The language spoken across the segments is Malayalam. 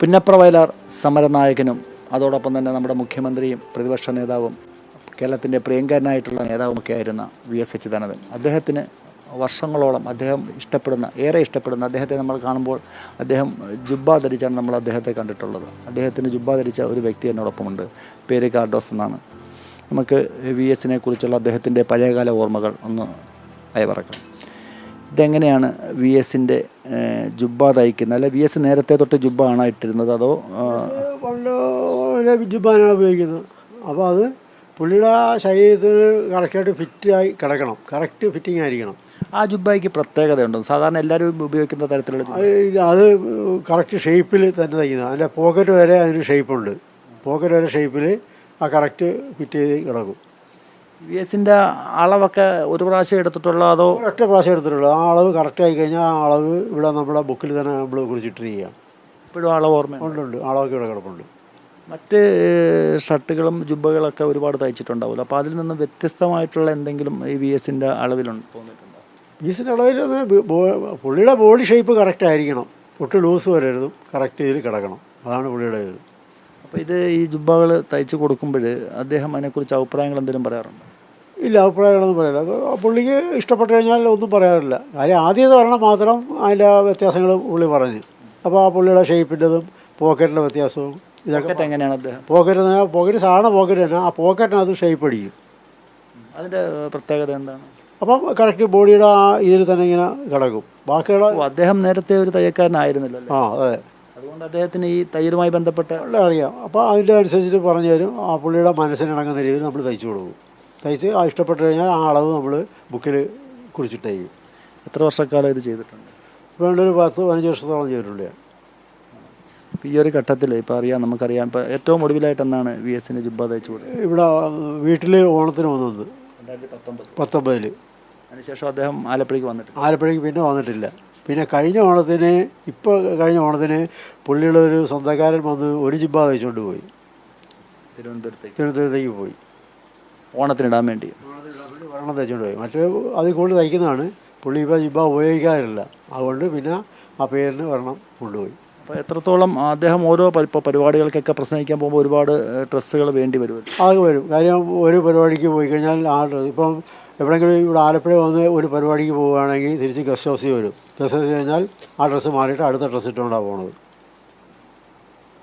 പുന്നപ്ര വയലാർ സമരനായകനും അതോടൊപ്പം തന്നെ നമ്മുടെ മുഖ്യമന്ത്രിയും പ്രതിപക്ഷ നേതാവും കേരളത്തിന്റെ പ്രിയങ്കരനായിട്ടുള്ള നേതാവുമൊക്കെ ആയിരുന്ന വി എസ് അച്യുതാനന്ദൻ. അദ്ദേഹത്തിന് വർഷങ്ങളോളം അദ്ദേഹം ഇഷ്ടപ്പെടുന്ന ഏറെ ഇഷ്ടപ്പെടുന്ന അദ്ദേഹത്തെ നമ്മൾ കാണുമ്പോൾ അദ്ദേഹം ജുബ്ബ ധരിച്ചാണ് നമ്മൾ അദ്ദേഹത്തെ കണ്ടിട്ടുള്ളത്. അദ്ദേഹത്തിന് ജുബ്ബ ധരിച്ച ഒരു വ്യക്തി എന്നോടൊപ്പമുണ്ട്. പേര് കാർഡോസ് എന്നാണ്. നമുക്ക് വി എസിനെ കുറിച്ചുള്ള അദ്ദേഹത്തിന്റെ പഴയകാല ഓർമ്മകൾ ഒന്ന് അയവിറക്കാം. ഇതെങ്ങനെയാണ് വി എസിന്റെ ജുബ്ബ തയ്ക്കുന്നത്? അല്ല വി എസ് നേരത്തെ തൊട്ട് ജുബ്ബ ആണ് ഇട്ടിരുന്നത് അതോ പണ്ട് ഒരു ഉപയോഗിക്കുന്നത്. അപ്പോൾ അത് പുള്ളിയുടെ ശരീരത്തിന് കറക്റ്റായിട്ട് ഫിറ്റായി കിടക്കണം. കറക്റ്റ് ഫിറ്റിംഗ് ആയിരിക്കണം. ആ ജുബ്ബയ്ക്ക് പ്രത്യേകതയുണ്ടോ? സാധാരണ എല്ലാവരും ഉപയോഗിക്കുന്ന തരത്തിലുള്ള അത് കറക്റ്റ് ഷേപ്പിൽ തന്നെ തയ്ക്കുന്നത്. അതിന്റെ പോക്കറ്റ് വരെ അതിന് ഷേപ്പുണ്ട്. പോക്കറ്റ് വരെ ഷേപ്പിൽ ആ കറക്റ്റ് ഫിറ്റ് ചെയ്ത് കിടക്കും. വി എസിന്റെ അളവൊക്കെ ഒരു പ്രാവശ്യം എടുത്തിട്ടുള്ള അതോ ഒറ്റ പ്രാവശ്യം എടുത്തിട്ടുള്ളൂ. ആ അളവ് കറക്റ്റ് ആയി കഴിഞ്ഞാൽ ആ അളവ് ഇവിടെ നമ്മുടെ ബുക്കിൽ തന്നെ നമ്മൾ കുറിച്ചിട്ട് ചെയ്യാം ഇപ്പോഴും അളവ് ഓർമ്മ ഉണ്ട് ഉണ്ട്. അളവൊക്കെ ഇവിടെ കിടപ്പുണ്ട്. മറ്റ് ഷർട്ടുകളും ജുബകളൊക്കെ ഒരുപാട് തയ്ച്ചിട്ടുണ്ടാവുമല്ലോ. അപ്പോൾ അതിൽ നിന്ന് വ്യത്യസ്തമായിട്ടുള്ള എന്തെങ്കിലും ഈ വി എസിന്റെ അളവിലുണ്ട് തോന്നിയിട്ടുണ്ടോ? വി എസിന്റെ അളവിൽ പുള്ളിയുടെ ബോഡി ഷേപ്പ് കറക്റ്റ് ആയിരിക്കണം. ഒട്ടും ലൂസ് വരരുതും. കറക്റ്റ് ഇതിൽ കിടക്കണം. അതാണ് പുള്ളിയുടെ ഇത്. അപ്പോൾ ഇത് ഈ ജുബ്ബകൾ തയ്ച്ച് കൊടുക്കുമ്പോൾ അദ്ദേഹം അതിനെക്കുറിച്ച് അഭിപ്രായങ്ങൾ എന്തെങ്കിലും പറയാറുണ്ട്? ഇല്ല അഭിപ്രായങ്ങളൊന്നും പറയില്ല അത് പുള്ളിക്ക് ഇഷ്ടപ്പെട്ട് കഴിഞ്ഞാൽ ഒന്നും പറയാറില്ല. കാര്യം ആദ്യത്തെ പറഞ്ഞാൽ മാത്രം അതിന്റെ വ്യത്യാസങ്ങൾ പുള്ളി പറഞ്ഞ്. അപ്പോൾ ആ പുള്ളിയുടെ ഷേപ്പിന്റെതും പോക്കറ്റിന്റെ വ്യത്യാസവും ഇതൊക്കെ എങ്ങനെയാണ് അദ്ദേഹം? പോക്കറ്റ് എന്ന് പറഞ്ഞാൽ പോക്കറ്റ് സാധാരണ പോക്കറ്റ് തന്നെ. ആ പോക്കറ്റിനകത്ത് ഷേപ്പ് അടിക്കും. അതിന്റെ പ്രത്യേകത എന്താണ്? അപ്പം കറക്റ്റ് ബോഡിയുടെ ആ ഇതിൽ തന്നെ ഇങ്ങനെ കിടക്കും. ബാക്കിയുള്ള അദ്ദേഹം നേരത്തെ ഒരു തയ്യക്കാരനായിരുന്നല്ലോ ആ അതെ. അതുകൊണ്ട് അദ്ദേഹത്തിന് ഈ തയ്യലുമായി ബന്ധപ്പെട്ട ഉള്ള അറിയാം അപ്പോൾ അതിന്റെ അനുസരിച്ചിട്ട് പറഞ്ഞു തരും. ആ പുള്ളിയുടെ മനസ്സിനിണങ്ങുന്ന രീതിയിൽ നമ്മൾ തയ്ച്ചു കൊടുക്കും. തയ്ച്ച് ആ ഇഷ്ടപ്പെട്ട് കഴിഞ്ഞാൽ ആ അളവ് നമ്മൾ ബുക്കിൽ കുറിച്ചിട്ട് ചെയ്യും എത്ര വർഷക്കാലം ഇത് ചെയ്തിട്ടുണ്ട്? വേണ്ട ഒരു പത്ത് പതിനഞ്ച് വർഷത്തോളം ചെയ്തിട്ടുണ്ട് ഇപ്പോൾ ഈ ഒരു ഘട്ടത്തിൽ ഇപ്പോൾ അറിയാം നമുക്കറിയാം. ഇപ്പോൾ ഏറ്റവും ഒടുവിലായിട്ട് എന്നാണ് വി എസിന് ജുബ്ബ തയ്ച്ചു കൊടുത്തത്? ഇവിടെ വീട്ടിൽ ഓണത്തിന് വന്നത്. രണ്ടായിരത്തി പത്തൊമ്പത്. പത്തൊമ്പതിൽ അതിനുശേഷം അദ്ദേഹം ആലപ്പുഴയ്ക്ക് വന്നിട്ട് ആലപ്പുഴയ്ക്ക് പിന്നെ വന്നിട്ടില്ല. പിന്നെ കഴിഞ്ഞ ഓണത്തിന് ഇപ്പോൾ കഴിഞ്ഞ ഓണത്തിന് പുള്ളിയുടെ ഒരു സ്വന്തക്കാരൻ വന്ന് ഒരു ജിബ്ബ തയ്ച്ചുകൊണ്ട് പോയി. തിരുവനന്തപുരത്തേക്ക്. തിരുവനന്തപുരത്തേക്ക് പോയി. ഓണത്തിനിടാൻ വേണ്ടി. വരണം തയ്ച്ചുകൊണ്ട് പോയി മറ്റേ അതിൽ കൂടുതൽ തയ്ക്കുന്നതാണ്. പുള്ളി ഇപ്പോൾ ജിബ്ബ ഉപയോഗിക്കാറില്ല. അതുകൊണ്ട് പിന്നെ ആ പേരിന് വരണം കൊണ്ടുപോയി. അപ്പോൾ എത്രത്തോളം അദ്ദേഹം ഓരോ ഇപ്പോൾ പരിപാടികൾക്കൊക്കെ പ്രസംഗിക്കാൻ പോകുമ്പോൾ ഒരുപാട് ഡ്രസ്സുകൾ വേണ്ടി വരും അത് വരും. കാര്യം ഒരു പരിപാടിക്ക് പോയി കഴിഞ്ഞാൽ ആ ഡ്രസ്സ് ഇപ്പം എവിടെയെങ്കിലും ഇവിടെ ആലപ്പുഴ വന്ന് ഒരു പരിപാടിക്ക് പോവുകയാണെങ്കിൽ തിരിച്ച് ഗസ്റ്റ് ഹൗസിൽ വരും. ഗസ്റ്റ് ഹൗസ് കഴിഞ്ഞാൽ ആ ഡ്രസ്സ് മാറിയിട്ട് അടുത്ത ഡ്രസ്സ് ഇട്ടുകൊണ്ടാണ് പോണത്.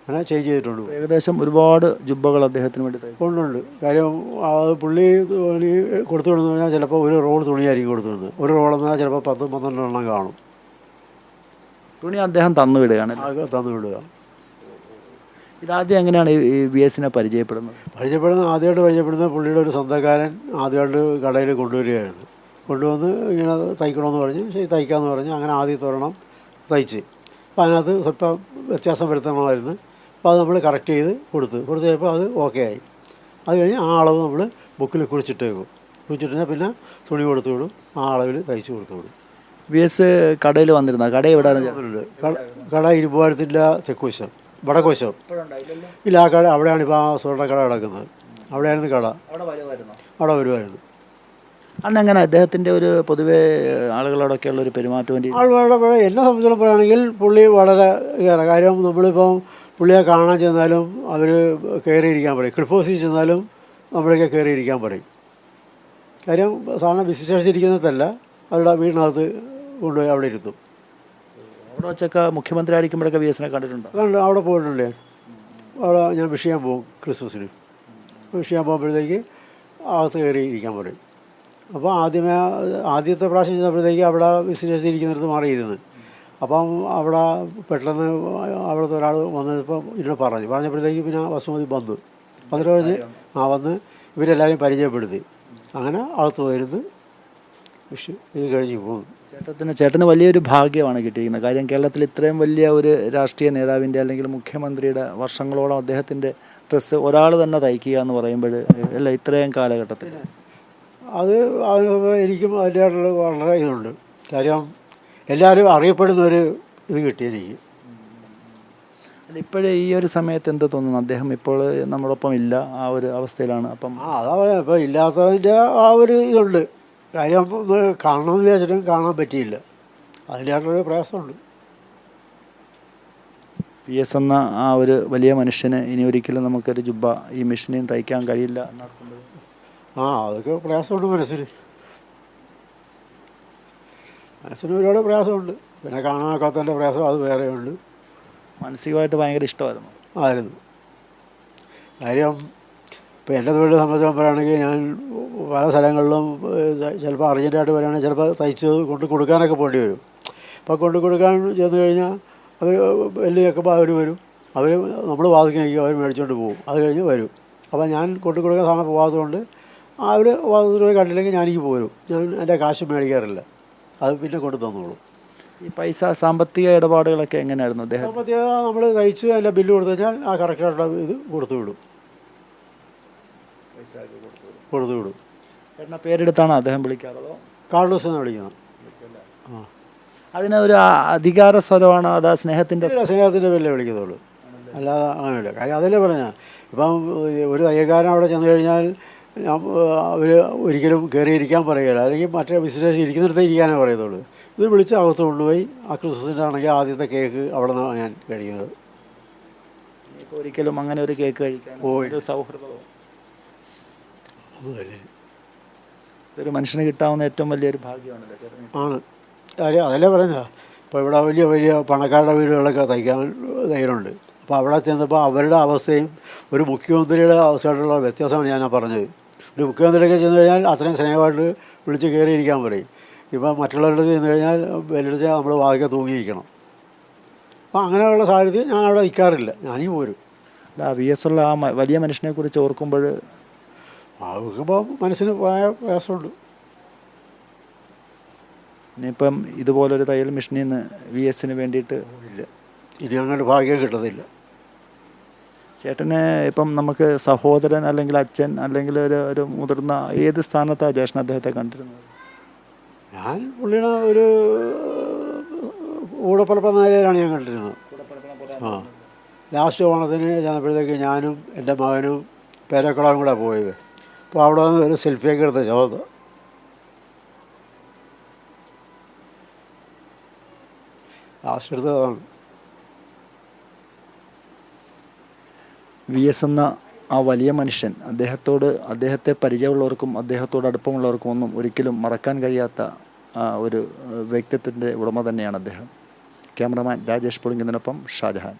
അങ്ങനെ ചേഞ്ച് ചെയ്തിട്ടുണ്ട്. ഏകദേശം ഒരുപാട് ജുബ്ബകൾ അദ്ദേഹത്തിന് വേണ്ടി കൊണ്ടുണ്ട് കാര്യം അത് പുള്ളി തുണി കൊടുത്തു വിടുന്നു പറഞ്ഞാൽ ചിലപ്പോൾ ഒരു റോൾ തുണിയായിരിക്കും കൊടുത്തു വിടുന്നത്. ഒരു റോളെന്ന് പറഞ്ഞാൽ ചിലപ്പോൾ പത്ത് പന്ത്രണ്ടെണ്ണം കാണും. തുണി അദ്ദേഹം തന്നു വിടുകയാണ്. തന്നു വിടുക. ഇതാദ്യം എങ്ങനെയാണ് ഈ വി എസിനെ പരിചയപ്പെടുന്നത്? പരിചയപ്പെടുന്ന ആദ്യമായിട്ട് പരിചയപ്പെടുന്ന പുള്ളിയുടെ ഒരു സ്വന്തക്കാരൻ ആദ്യമായിട്ട് കടയിൽ കൊണ്ടുവരികയായിരുന്നു. കൊണ്ടുവന്ന് ഇങ്ങനെ തയ്ക്കണമെന്ന് പറഞ്ഞ് ശരി തയ്ക്കാമെന്ന് പറഞ്ഞ് അങ്ങനെ ആദ്യം തുറണം തയ്ച്ച്. അപ്പോൾ അതിനകത്ത് സ്വല്പം വ്യത്യാസം വരുത്തണമായിരുന്നു അപ്പോൾ അത് നമ്മൾ കറക്റ്റ് ചെയ്ത് കൊടുത്തു. കൊടുത്തു കഴിയുമ്പോൾ അത് ഓക്കെ ആയി. അത് കഴിഞ്ഞ് ആ അളവ് നമ്മൾ ബുക്കിൽ കുറിച്ചിട്ടേക്കും. കുറിച്ചിട്ടുണ്ടെങ്കിൽ പിന്നെ തുണി കൊടുത്തു വിടും. ആ അളവിൽ തയ്ച്ച് കൊടുത്തു വിടും. ബി എസ് കടയിൽ വന്നിരുന്ന? കട എവിടെയാണ്? കട കട ഇരുപുവാരത്തിന്റെ തെക്കുവശം വടക്കുവശം ഇല്ല ആ കട അവിടെയാണ് ഇപ്പോൾ ആ സ്വർണ കട കിടക്കുന്നത് അവിടെയായിരുന്നു കട. അവിടെ വരുമായിരുന്നു. അവിടെ വരുമായിരുന്നു. അന്ന് എങ്ങനെ അദ്ദേഹത്തിന്റെ ഒരു പൊതുവേ ആളുകളോടൊക്കെയുള്ള ഒരു പെരുമാറ്റം വേണ്ടി ആളുകളുടെ എന്നെ സംബന്ധിച്ചിടത്തോളം പറയുകയാണെങ്കിൽ പുള്ളി വളരെ ഇതാണ്. കാര്യം നമ്മളിപ്പം പുള്ളിയെ കാണാൻ ചെന്നാലും അവർ കയറിയിരിക്കാൻ പറയും. ക്ലിഫോസിൽ ചെന്നാലും നമ്മളൊക്കെ കയറിയിരിക്കാൻ പറയും. കാര്യം സാധാരണ വിസിറ്റേഴ്സ് ഇരിക്കുന്നിടത്തല്ല അവരുടെ വീടിനകത്ത് കൊണ്ടുപോയി അവിടെ ഇരുത്തും. അവിടെ വെച്ചൊക്കെ മുഖ്യമന്ത്രി ആയിരിക്കുമ്പോഴൊക്കെ വി എസിനെ കണ്ടിട്ടുണ്ടോ അവിടെ പോയിട്ടുണ്ട്. അവിടെ ഞാൻ വിഷ് ചെയ്യാൻ പോകും ക്രിസ്മസിന്. വിഷ് ചെയ്യാൻ പോകുമ്പോഴത്തേക്ക് അകത്ത് കയറി ഇരിക്കാൻ പറയും. അപ്പോൾ ആദ്യമേ ആദ്യത്തെ പ്രാവശ്യം ചെയ്തപ്പോഴത്തേക്ക് അവിടെ വിസിനേഴ്സ് ഇരിക്കുന്നിടത്ത് മാറിയിരുന്ന്. അപ്പം അവിടെ പെട്ടെന്ന് അവിടുത്തെ ഒരാൾ വന്നപ്പോൾ ഇന്നോട് പറഞ്ഞു. പറഞ്ഞപ്പോഴത്തേക്ക് പിന്നെ വസുമതി വന്നു. വന്നിട്ട് പറഞ്ഞ് ആ വന്ന് ഇവരെല്ലാവരെയും പരിചയപ്പെടുത്തി. അങ്ങനെ അകത്ത് പോയിരുന്ന് വിഷ് ഇത് കഴിഞ്ഞ് പോകുന്നു. ചേട്ടത്തിന് ചേട്ടന് വലിയൊരു ഭാഗ്യമാണ് കിട്ടിയിരിക്കുന്നത്. കാര്യം കേരളത്തിൽ ഇത്രയും വലിയ ഒരു രാഷ്ട്രീയ നേതാവിന്റെ അല്ലെങ്കിൽ മുഖ്യമന്ത്രിയുടെ വർഷങ്ങളോളം അദ്ദേഹത്തിന്റെ ഡ്രസ്സ് ഒരാൾ തന്നെ തയ്ക്കുക എന്ന് പറയുമ്പോൾ അല്ല ഇത്രയും കാലഘട്ടത്തിൽ. അത് എനിക്കും അതിന്റെതായിട്ടുള്ള വളരെ ഇതുണ്ട്. കാര്യം എല്ലാവരും അറിയപ്പെടുന്ന ഒരു ഇത് കിട്ടി എനിക്ക്. ഇപ്പോഴേ ഈ ഒരു സമയത്ത് എന്ത് തോന്നുന്നു? അദ്ദേഹം ഇപ്പോൾ നമ്മളൊപ്പം ഇല്ല ആ ഒരു അവസ്ഥയിലാണ് അപ്പം. ആ അതാ പറയാം ഇപ്പം ഇല്ലാത്തതിന്റെ ആ ഒരു ഇതുണ്ട്. കാര്യം ഇത് കാണണമെന്ന് വിചാരിച്ചിട്ടും കാണാൻ പറ്റിയില്ല. അതിന്റെതായിട്ടുള്ളൊരു പ്രയാസമുണ്ട്. പി എസ് എന്ന ആ ഒരു വലിയ മനുഷ്യന് ഇനി ഒരിക്കലും നമുക്കൊരു ജുബ്ബ ഈ മെഷീനെയും തയ്ക്കാൻ കഴിയില്ല ആ അതൊക്കെ പ്രയാസമുണ്ട് മനസ്സിന്. മനസ്സിന് ഒരുപാട് പ്രയാസമുണ്ട്. പിന്നെ കാണാനൊക്കാത്തതിന്റെ പ്രയാസം അത് വേറെയുണ്ട്. മാനസികമായിട്ട് ഭയങ്കര ഇഷ്ടമായിരുന്നു. ആയിരുന്നു. കാര്യം ഇപ്പോൾ എന്റെ തൊഴിൽ സംബന്ധിച്ച് പറയുകയാണെങ്കിൽ ഞാൻ പല സ്ഥലങ്ങളിലും ചിലപ്പോൾ അർജന്റായിട്ട് വരികയാണെങ്കിൽ ചിലപ്പോൾ തയ്ച്ച് കൊണ്ട് കൊടുക്കാനൊക്കെ പോകേണ്ടി വരും. അപ്പോൾ കൊണ്ട് കൊടുക്കാൻ ചെന്ന് കഴിഞ്ഞാൽ അവർ വലിയ വെക്കുമ്പോൾ അവർ വരും. അവർ നമ്മൾ വാദിക്കും അവർ മേടിച്ചുകൊണ്ട് പോകും. അത് കഴിഞ്ഞ് വരും. അപ്പോൾ ഞാൻ കൊണ്ട് കൊടുക്കാൻ സാധനം പോകാത്തതുകൊണ്ട് അവർ വാദത്തിന് കണ്ടില്ലെങ്കിൽ ഞാനെനിക്ക് പോരും. ഞാൻ എന്റെ കാശ് മേടിക്കാറില്ല. അത് പിന്നെ കൊണ്ടു തന്നോളൂ. ഈ പൈസ സാമ്പത്തിക ഇടപാടുകളൊക്കെ എങ്ങനെയായിരുന്നു? അദ്ദേഹം സാമ്പത്തിക നമ്മൾ തയ്ച്ച് അതിന്റെ ബില്ല് കൊടുത്തു കഴിഞ്ഞാൽ ആ കറക്റ്റായിട്ടുള്ള ഇത് കൊടുത്തു വിടും. കൊടുത്തു വിടും. ചേട്ടനെ പേരെടുത്താണോ അദ്ദേഹം വിളിക്കാറുള്ളത്. കാർലോസ് എന്ന് വിളിക്കുന്നത് ആ. അതിന് ഒരു അധികാര സ്വരമാണോ അതാ സ്നേഹത്തിന്റെ സ്നേഹത്തിന്റെ പേരിലേ വിളിക്കത്തുള്ളൂ. അല്ലാതെ അങ്ങനെയല്ല. കാര്യം അതല്ലേ പറഞ്ഞാൽ ഇപ്പം ഒരു തയ്യക്കാരൻ അവിടെ ചെന്ന് കഴിഞ്ഞാൽ അവർ ഒരിക്കലും കയറിയിരിക്കാൻ പറയുകയില്ല അല്ലെങ്കിൽ മറ്റേ ബിസിനസ് ഇരിക്കുന്നിടത്ത് ഇരിക്കാനേ പറയത്തുള്ളൂ. ഇത് വിളിച്ച് അകത്ത് കൊണ്ടുപോയി ആ ക്രിസ്മസിന്റെ ആണെങ്കിൽ ആദ്യത്തെ കേക്ക് അവിടെ നിന്നാണ് ഞാൻ കഴിക്കുന്നത്. ഒരിക്കലും അങ്ങനെ ഒരു കേക്ക് കഴിക്കാൻ. ഒരു സൗഹൃദവും അതുമല്ലേ ഒരു മനുഷ്യന് കിട്ടാവുന്ന ഏറ്റവും വലിയൊരു ഭാഗ്യമാണല്ലോ ചേട്ടൻ ആണ്. കാര്യം അതല്ലേ പറഞ്ഞത്? ഇപ്പോൾ ഇവിടെ വലിയ വലിയ പണക്കാരുടെ വീടുകളൊക്കെ തയ്ക്കാൻ തയ്യലുണ്ട് അപ്പോൾ അവിടെ ചെന്നപ്പോൾ അവരുടെ അവസ്ഥയും ഒരു മുഖ്യമന്ത്രിയുടെ അവസ്ഥയായിട്ടുള്ള വ്യത്യാസമാണ് ഞാൻ പറഞ്ഞത്. ഒരു മുഖ്യമന്ത്രിയൊക്കെ ചെന്ന് കഴിഞ്ഞാൽ അത്രയും സ്നേഹമായിട്ട് വിളിച്ച് കയറിയിരിക്കാൻ പറയും. ഇപ്പം മറ്റുള്ളവരുടെ ചെന്ന് കഴിഞ്ഞാൽ വെല്ലുവിളിച്ച നമ്മൾ വാതിക്കെ തൂങ്ങിയിരിക്കണം. അപ്പോൾ അങ്ങനെയുള്ള സാഹചര്യത്തിൽ ഞാൻ അവിടെ നിൽക്കാറില്ല. ഞാനീ പോരും. അല്ല വി എസ് ഉള്ള ആ വലിയ മനുഷ്യനെ കുറിച്ച് ഓർക്കുമ്പോൾ അവർക്കിപ്പോൾ മനസ്സിന് ഭയ പ്രയാസമുണ്ട് ഇനിയിപ്പം ഇതുപോലൊരു തയ്യൽ മെഷീനിൽ നിന്ന് വി എസിന് വേണ്ടിയിട്ട് ഇല്ല. ഇനി അങ്ങനെ ഭാഗ്യം കിട്ടത്തില്ല. ചേട്ടന് ഇപ്പം നമുക്ക് സഹോദരൻ അല്ലെങ്കിൽ അച്ഛൻ അല്ലെങ്കിൽ ഒരു ഒരു മുതിർന്ന ഏത് സ്ഥാനത്താണ് ജ്യേഷ്ഠൻ അദ്ദേഹത്തെ കണ്ടിരുന്നത്? ഞാൻ പുള്ളിയുടെ ഒരു കൂടപ്പുറപ്പ നിലയിലാണ് ഞാൻ കണ്ടിരുന്നത്. ആ. ലാസ്റ്റ് ഓണത്തിന് ചെന്നപ്പോഴത്തേക്ക് ഞാനും എന്റെ മകനും പേരക്കുളവും കൂടെ പോയത്. അപ്പോൾ അവിടെ നിന്ന് ഒരു സെൽഫിയൊക്കെ എടുത്ത് ചോദ. ലാസ്റ്റ് എടുത്തതാണ് വി എസ് എന്ന ആ വലിയ മനുഷ്യൻ അദ്ദേഹത്തോട് അദ്ദേഹത്തെ പരിചയമുള്ളവർക്കും അദ്ദേഹത്തോട് അടുപ്പമുള്ളവർക്കും ഒന്നും ഒരിക്കലും മറക്കാൻ കഴിയാത്ത ഒരു വ്യക്തിത്വത്തിന്റെ ഉടമ തന്നെയാണ് അദ്ദേഹം. ക്യാമറമാൻ രാജേഷ് പുളിങ്കിനൊപ്പം ഷാജഹാൻ.